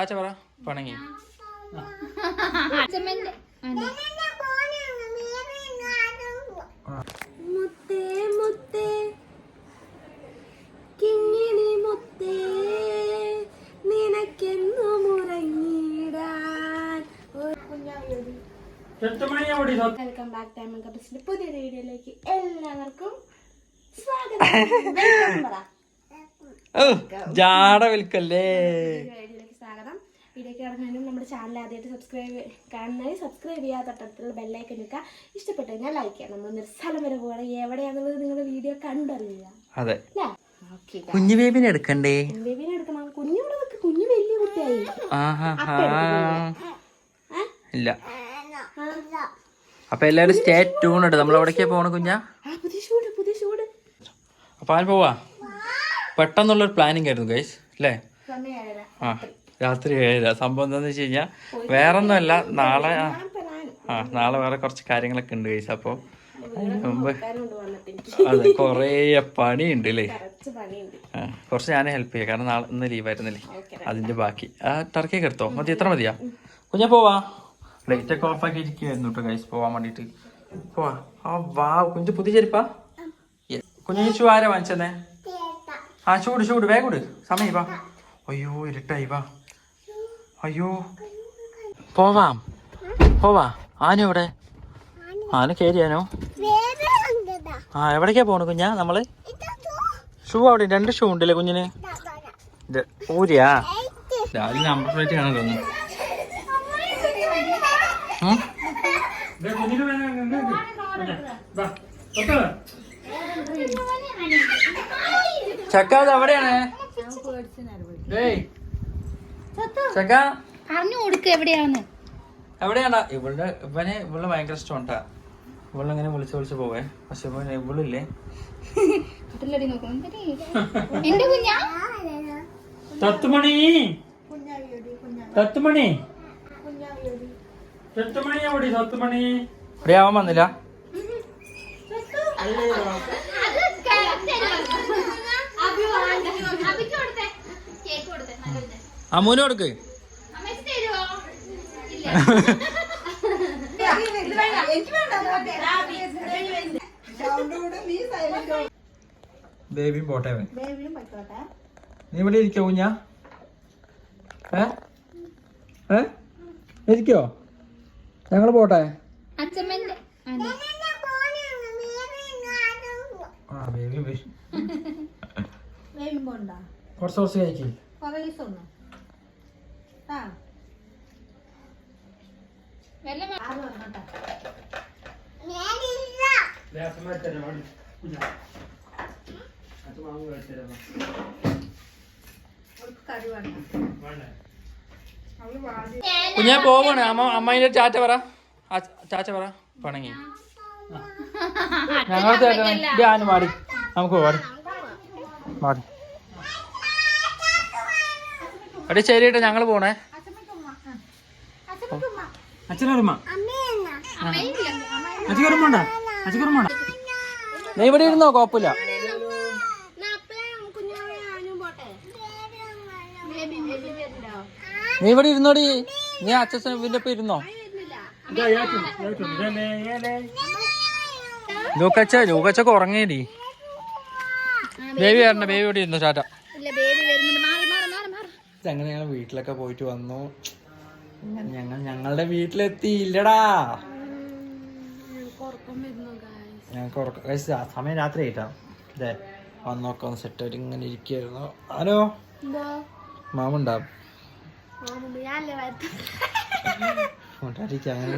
ചാച്ച പറ പണങ്ങി. മുത്തേ മുത്തേ. കിങ്ങിണി മുത്തേ. നിനക്കെന്നു മുറങ്ങിടാൻ വെൽക്കം ബാക്ക് ടൈം കപ്പിസിന്റെ പുതിയൊരു വീഡിയോയിലേക്ക് എല്ലാവർക്കും സ്വാഗതം. ജാട വിൽക്കല്ലേ സ്വാഗതം വീഡിയോക്ക് നമ്മുടെ ചാനൽ ആദ്യമായിട്ട് സബ്സ്ക്രൈബ് കാണുന്നതിന് സബ്സ്ക്രൈബ് ചെയ്യാത്ത തൊട്ടടുത്തുള്ള ബെല്ലൈക്കൻ നിൽക്കുക ഇഷ്ടപ്പെട്ടു കഴിഞ്ഞാൽ ലൈക്ക് ചെയ്യാം. നമ്മൾ നിർസ്ഥലം സ്ഥലം വരെ പോകണം. എവിടെയാണെന്നുള്ളത് നിങ്ങളുടെ വീഡിയോ കണ്ടറിയുക. അതെ. കുഞ്ഞു ബേബിനെ എടുക്കണ്ടേ? ബേബിനെ എടുക്കണം. കുഞ്ഞിവിടെ വെക്ക്. കുഞ്ഞു വലിയ കുട്ടിയായി? ഇല്ല. അപ്പൊ എല്ലാരും സ്റ്റേ ട്യൂൺ ഉണ്ട് നമ്മൾ എവിടേക്കാ പോണ കുഞ്ഞാ? അപ്പൊ ആൻ പോവാ? പെട്ടെന്നുള്ളൊരു പ്ലാനിങ് ആയിരുന്നു ഗൈസ് അല്ലേ? ആ. രാത്രി ഏഴര സംഭവം എന്താന്ന് വെച്ച് കഴിഞ്ഞാൽ വേറൊന്നുമല്ല നാളെ ആ, നാളെ വേറെ കുറച്ച് കാര്യങ്ങളൊക്കെ ഉണ്ട് കഴിച്ചാൽ അപ്പോൾ മുമ്പ് അതെ കുറേ പണിയുണ്ട് അല്ലേ കുറച്ച് പണിയുണ്ട്. ആ, കുറച്ച് ഞാൻ ഹെൽപ്പ് ചെയ്യാം. കാരണം നാളെ ഇന്ന് ലീവായിരുന്നില്ലേ അതിന്റെ അതിന്റെ ബാക്കി. ആ ടർക്കിയൊക്കെ എടുത്തോ? മതി എത്ര മതിയാ? കുഞ്ഞാ പോവാ. ലൈറ്റ് ഒക്കെ ഓഫ് ആക്കി ഇരിക്കുവായിരുന്നു കേട്ടോ കഴിച്ച് പോവാൻ വേണ്ടിയിട്ട്. പോവാ. ആ വാ. കുഞ്ഞു പുതിയ ചെരുപ്പാ? കുഞ്ഞു ഷൂ ആരാ വാങ്ങിച്ചെന്നേ ആ ചൂട് ചൂട്. വേഗം കൂട് സമയം വാ. അയ്യോ ഇരുട്ടായി വാ. അയ്യോ. പോവാം. പോവാ. ആന എവിടെ? ആന കയറിയാനോ ആ എവിടേക്കാ പോണു കുഞ്ഞാ നമ്മൾ? ഷൂ അവിടെ രണ്ട് ഷൂ ഉണ്ടല്ലേ കുഞ്ഞിന്? ഊരിയാ? രാവിലെ നമ്പർ പ്ലേറ്റ് കാണാൻ തോന്നുന്നു. ഉം? ചക്ക അത് എവിടെയാണ് ഡേയ് പറഞ്ഞു കൊടുക്ക എവിടെയാന്ന്. എവിടെയാണ്ടാ ഇവളുടെ ഇവനെ ഇവൾ ഭയങ്കര ഇഷ്ടമുണ്ടാ ഇവളിങ്ങനെ വിളിച്ച് വിളിച്ച് പോവേ. പക്ഷെ ഇവൻ ഇവളില്ലേ? എന്റെ കുഞ്ഞാ? തത്തുമണി. തത്തുമണി. തത്തുമണി എവിടെ? തത്തുമണി. ഇവിടെ ആവാൻ വന്നില്ല. അമ്മൂന് കൊടുക്ക്. ബേബിയും പോട്ടെ. നീ ഇവിടെ ഇരിക്കോ കുഞ്ഞാ? ഏ? ഏ? ഇരിക്കോ? ഞങ്ങൾ പോട്ടെ. ആ ബേബി കുറച്ച് കുറച്ച് കഴിക്ക്. കുഞ്ഞാ പോവാണ്. അമ്മ അമ്മയിന്റെ ചാച്ച പറ. ചാച്ച പറ. പണങ്ങി. ഞങ്ങൾ ഞാൻ മാടി. നമുക്ക് മാടി. എടി ശരി കേട്ടോ ഞങ്ങൾ പോണേ. അച്ഛനൊരുമ അച്ഛക്കുറുമുണ്ട അച്ഛക്കുറുമുണ്ട നീ ഇവിടെ ഇരുന്നോ കുഴപ്പമില്ല നീ ഇവിടെ ഇരുന്നോടി നീ അച്ഛൻ വീട്ടിലൊപ്പം ഇരുന്നോ ലൂക്കച്ച ലൂക്കച്ചൊക്കെ ഉറങ്ങിയടി ബേബി വരണ്ട ബേബി ഇവിടെ ഇരുന്നു ചാറ്റ മാറി ഞങ്ങൾ വീട്ടിലൊക്കെ പോയിട്ട് വന്നു ഞങ്ങൾ ഞങ്ങളുടെ വീട്ടിലെത്തിയില്ലടാ ഞങ്ങൾക്ക് ഉറക്കം കഴിച്ച് സമയം രാത്രി ആയിട്ടാ. അതെ വന്നൊക്കെ ഒന്ന് സെറ്റ് ആയിട്ട് ഇങ്ങനെ ഇരിക്കുന്നു ഹലോ? മാമുണ്ടാ? ഉണ്ടായിരിക്കും അങ്ങനെ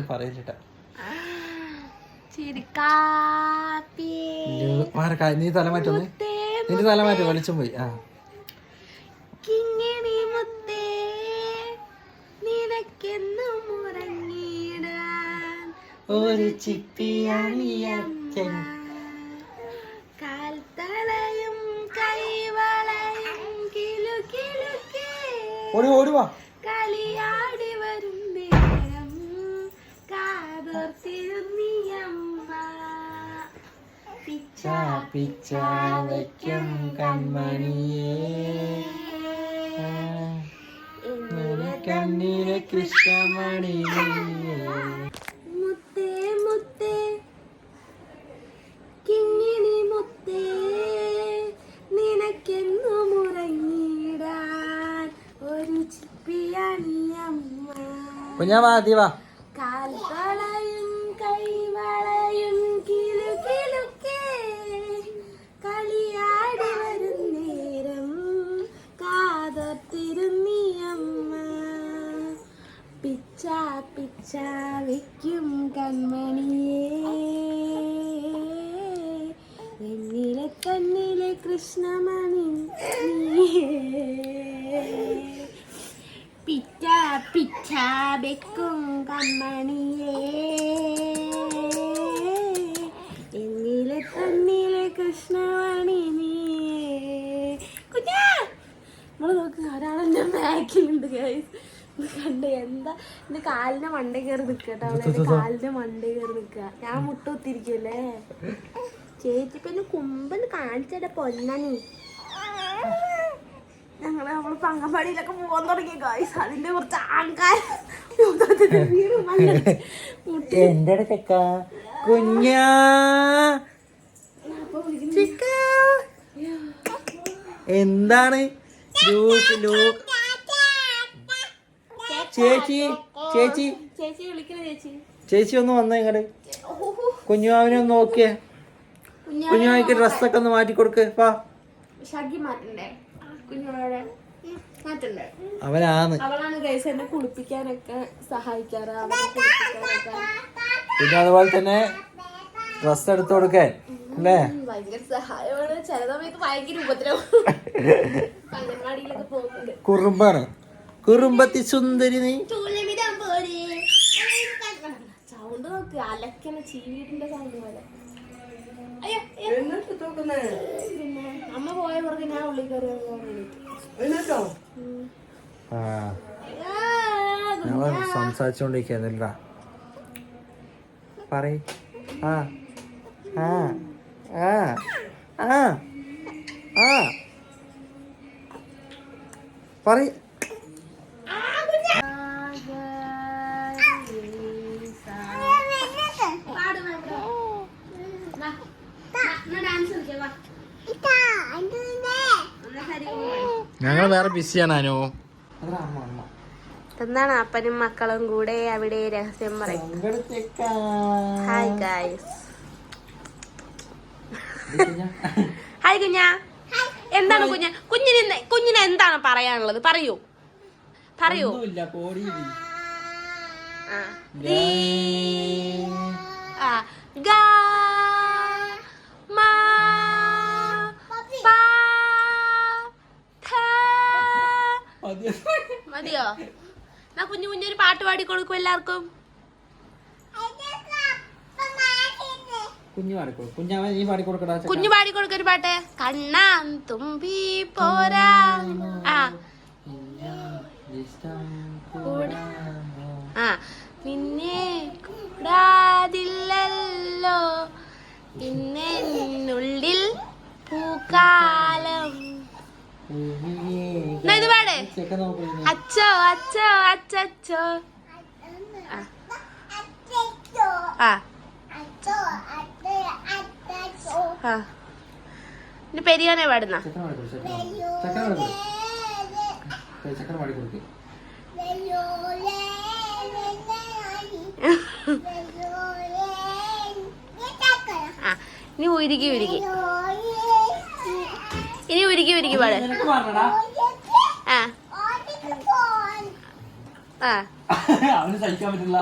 നീ തല മാറ്റുന്നേ നിന്റെ തല മാറ്റി വെളിച്ചം പോയി. ആ. ഒരു ചിപ്പിയാണിയൻ ഓടി ഓടുവാ കളിയാടി വരും നേരം. കാതോർത്തിരുന്നിയമ്മ പിച്ച പിച്ച വയ്ക്കും കൺമണിയേ. കണ്ണിലെ കൃഷ്ണമണി ചിപ്പിയാണി അമ്മ വാ കാൽവളയും കൈവളയും കിലു കിലുക്കേ കളിയാടി വരും നേരം കാതത്തിരുന്നി അമ്മ പിച്ച പിച്ച വയ്ക്കും കൺമണിയേ. എന്നിലെ തന്നിലെ കൃഷ്ണമണി നീയേ. പിച്ച കമ്മണിയെ. എന്നിലെ തന്നിലെ കൃഷ്ണവാണി നീയേ. കുഞ്ഞാ നമ്മൾ നോക്ക് ഒരാളെന്നെ ബാക്കിലുണ്ട് ഗൈസ് കണ്ട് എന്താ എന്റെ കാലിന്റെ മണ്ട കയറി നിക്കട്ടോ അവളെ. എന്റെ കാലിന്റെ മണ്ട കയറി നിക്ക ഞാൻ മുട്ട കുത്തിരിക്കല്ലേ ചേച്ചി പിന്നെ കുമ്പൻ കാണിച്ചട പൊന്നണി. ഞങ്ങൾ നമ്മൾ പങ്കപ്പാടിയിലൊക്കെ പോകാൻ തുടങ്ങിയ ഗായ്സ് അതിന്റെ കുറച്ച് ആൾക്കാർ. എന്റെ ചെക്ക? കുഞ്ഞാ. എന്താണ്? ചേച്ചി ചേച്ചി. ചേച്ചി ഒന്ന് വന്നേ ഇങ്ങട്. കുഞ്ഞുമാവിനെ ഒന്ന് നോക്കിയേ. കുഞ്ഞാ കുഞ്ഞുമാവിക്ക് ഡ്രസ്സൊക്കെ ഒന്ന് മാറ്റി കൊടുക്ക് പാ ഷഗി മാറ്റണ്ടേ? അവനാന്ന് അവളാണ് ഗൈസ് എന്നെ കുളിപ്പിക്കാനൊക്കെ സഹായിക്കാറ് അവനെ കുളിപ്പിക്കാനൊക്കെ. പിന്നെ അതുപോലെ തന്നെ ഡ്രസ് എടുത്തു കൊടുക്കാൻ അല്ലേ? കുറുമ്പാണ്. കുറുമ്പത്തി സുന്ദരി നീ. സൗണ്ട് നോക്ക്. അലക്കണ ചീവീട്ടിന്റെ സൗണ്ട് പോലെ. അമ്മ പോയ ഞാൻ ഉള്ളിൽ ഞങ്ങൾ സംസാരിച്ചോണ്ടിരിക്കുന്നില്ല പറയ. ആ. ആ. ആ. ആ. ആ. പറയ്. ഞങ്ങൾ വേറെ ബിസിയാണ് അനു. എന്താണ് അപ്പനും മക്കളും കൂടെ അവിടെ രഹസ്യം പറയും. ഹായ് ഗായ്സ് ഹായ് കുഞ്ഞാ. എന്താണ് കുഞ്ഞ? കുഞ്ഞിന് കുഞ്ഞിന് എന്താണ് പറയാനുള്ളത്? പറയൂ. പറയൂ. ആ. ദീ. ആ. ഗാ. മതിയോ? എന്നാ കുഞ്ഞു കുഞ്ഞൊരു പാട്ട് പാടി കൊടുക്കും എല്ലാവർക്കും. കുഞ്ഞു പാടി കൊടുക്ക നീ കുഞ്ഞു പാടി കൊടുക്കൊരു പാട്ട്. കണ്ണാൻ തുമ്പി പോരാ. ആ. ആ. നിന്നെ കൂടാതില്ലല്ലോ. ഇന്നുള്ളിൽ പൂക്കാലം. ഇത് പാട്. അച്ചോ അച്ചോ അച്ചോ ആ. ആ. പെരിയാനെ പാടുന്ന. ഇനി ഉരുക്കി ഉരുക്കി ഇനി ഉരുക്കി ഉരുക്കി പാട് നിനക്ക് പറഞ്ഞടാ ആ ആ അവന് സഹിക്കാൻ പറ്റില്ല.